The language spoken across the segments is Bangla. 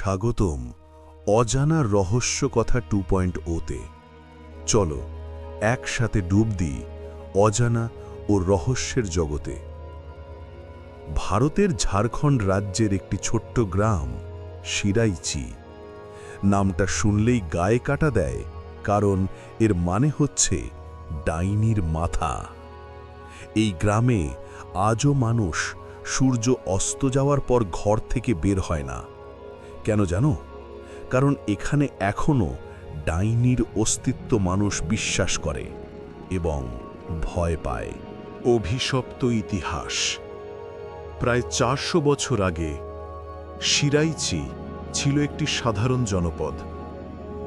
স্বাগতম অজানা রহস্য কথা টু পয়েন্ট ওতে চলো, একসাথে ডুব দিই অজানা ও রহস্যের জগতে। ভারতের ঝাড়খণ্ড রাজ্যের একটি ছোট্ট গ্রাম সিরাইচি নামটা শুনলেই গায়ে কাটা দেয়, কারণ এর মানে হচ্ছে ডাইনির মাথা। এই গ্রামে আজও মানুষ সূর্য অস্ত যাওয়ার পর ঘর থেকে বের হয় না। কেন জানো? কারণ এখানে এখনও ডাইনির অস্তিত্ব মানুষ বিশ্বাস করে এবং ভয় পায়। অভিশপ্ত ইতিহাস। প্রায় চারশো বছর আগে সিরাইচি ছিল একটি সাধারণ জনপদ।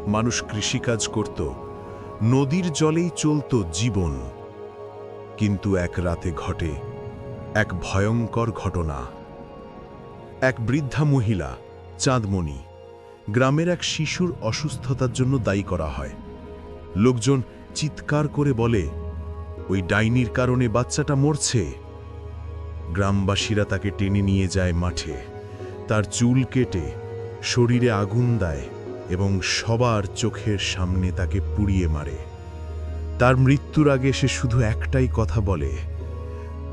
মানুষ কৃষিকাজ করত, নদীর জলেই চলত জীবন। কিন্তু এক রাতে ঘটে এক ভয়ঙ্কর ঘটনা। এক বৃদ্ধা মহিলা চাঁদমণি। গ্রামের এক শিশুর অসুস্থতার জন্য দায়ী করা হয়। লোকজন চিৎকার করে বলে, ওই ডাইনির কারণে বাচ্চাটা মরছে। গ্রামবাসীরা তাকে টেনে নিয়ে যায় মাঠে। তার চুল কেটে, শরীরে আগুন দেয় এবং সবার চোখের সামনে তাকে পুড়িয়ে মারে। তার মৃত্যুর আগে সে শুধু একটাই কথা বলে,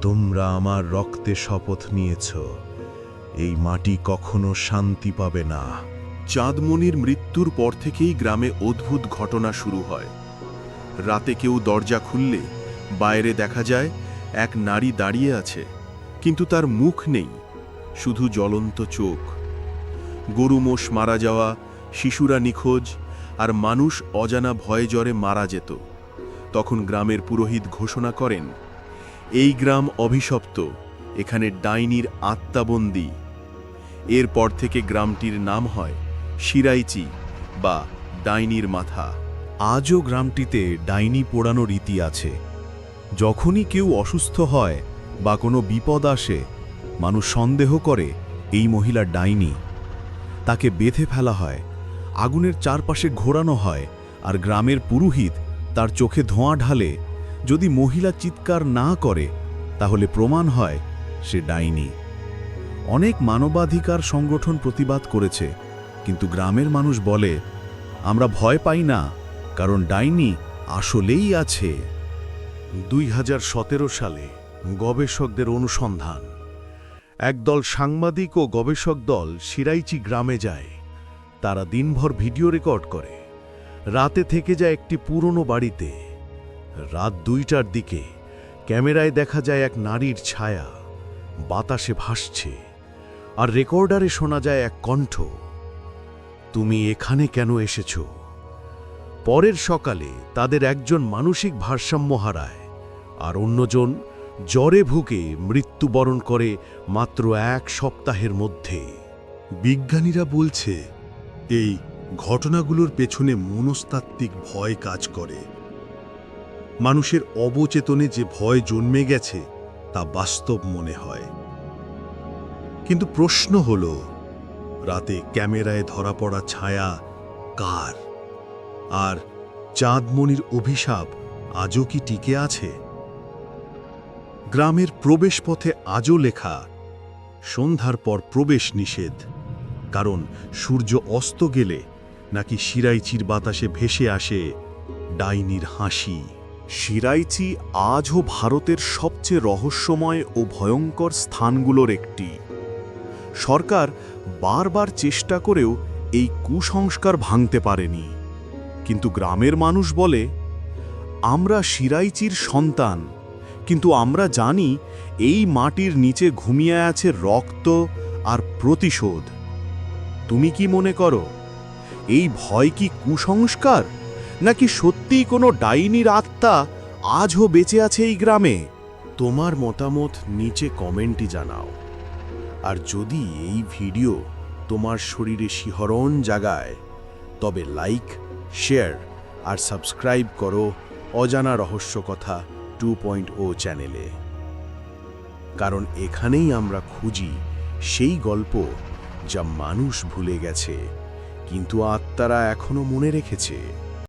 তোমরা আমার রক্তে শপথ নিয়েছ। এই মাটি কখনো শান্তি পাবে না। চাঁদমণির মৃত্যুর পর থেকেই গ্রামে অদ্ভুত ঘটনা শুরু হয়। রাতে কেউ দরজা খুললে বাইরে দেখা যায় এক নারী দাঁড়িয়ে আছে, কিন্তু তার মুখ নেই, শুধু জ্বলন্ত চোখ। গরু মোষ মারা যাওয়া, শিশুরা নিখোঁজ, আর মানুষ অজানা ভয়ে জ্বরে মারা যেত। তখন গ্রামের পুরোহিত ঘোষণা করেন, এই গ্রাম অভিশপ্ত এখানে ডাইনির আত্মাবন্দী। এরপর থেকে গ্রামটির নাম হয় শিরাইচি বা ডাইনির মাথা। আজও গ্রামটিতে ডাইনি পোড়ানো রীতি আছে। যখনই কেউ অসুস্থ হয় বা কোনো বিপদ আসে, মানুষ সন্দেহ করে এই মহিলা ডাইনি। তাকে বেঁধে ফেলা হয়, আগুনের চারপাশে ঘোরানো হয় আর গ্রামের পুরোহিত তার চোখে ধোঁয়া ঢালে যদি মহিলা চিৎকার না করে, তাহলে প্রমাণ হয় সে ডাইনি। অনেক মানবাধিকার সংগঠন প্রতিবাদ করেছে, কিন্তু গ্রামের মানুষ বলে, আমরা ভয় পাই না, কারণ ডাইনি আসলেই আছে। দুই হাজার সতেরো সালে গবেষকদের অনুসন্ধান। একদল সাংবাদিক ও গবেষক দল সিরাইচি গ্রামে যায়। তারা দিনভর ভিডিও রেকর্ড করে। রাতে থেকে যায় একটি পুরনো বাড়িতে। রাত দুইটার দিকে ক্যামেরায় দেখা যায় এক নারীর ছায়া। বাতাসে ভাসছে, আর রেকর্ডারে শোনা যায় এক কণ্ঠ। তুমি এখানে কেন এসেছ? পরের সকালে তাদের একজন মানসিক ভারসাম্য হারায়, আর অন্যজন জ্বরে ভুকে মৃত্যুবরণ করে মাত্র এক সপ্তাহের মধ্যে। বিজ্ঞানীরা বলছে, এই ঘটনাগুলোর পেছনে মনস্তাত্ত্বিক ভয় কাজ করে। মানুষের অবচেতনে যে ভয় জন্মে গেছে তা বাস্তব মনে হয়। কিন্তু প্রশ্ন হল, রাতে ক্যামেরায় ধরা পড়া ছায়া কার? আর চাঁদমণির অভিশাপ আজও কি টিকে আছে? গ্রামের প্রবেশপথে আজও লেখা, সন্ধ্যার পর প্রবেশ নিষেধ, কারণ সূর্য অস্ত গেলে নাকি সিরাইচির বাতাসে ভেসে আসে ডাইনির হাসি। সিরাইচি আজও ভারতের সবচেয়ে রহস্যময় ও ভয়ঙ্কর স্থানগুলোর একটি। সরকার বারবার চেষ্টা করেও এই কুসংস্কার ভাঙতে পারেনি। কিন্তু গ্রামের মানুষ বলে, আমরা সিরাইচির সন্তান, কিন্তু আমরা জানি এই মাটির নিচে ঘুমিয়ে আছে রক্ত আর প্রতিশোধ। তুমি কি মনে করো, এই ভয় কি কুসংস্কার? নাকি সত্যিই কোনো ডাইনির আত্মা আজও বেঁচে আছে এই গ্রামে? তোমার মতামত নিচে কমেন্টই জানাও। আর যদি এই ভিডিও তোমার শরীরে শিহরণ জাগায়, তবে লাইক, শেয়ার আর সাবস্ক্রাইব করো অজানা রহস্য কথা টু পয়েন্ট ও চ্যানেলে। কারণ এখানেই আমরা খুঁজি সেই গল্প যা মানুষ ভুলে গেছে, কিন্তু আত্মারা এখনও মনে রেখেছে।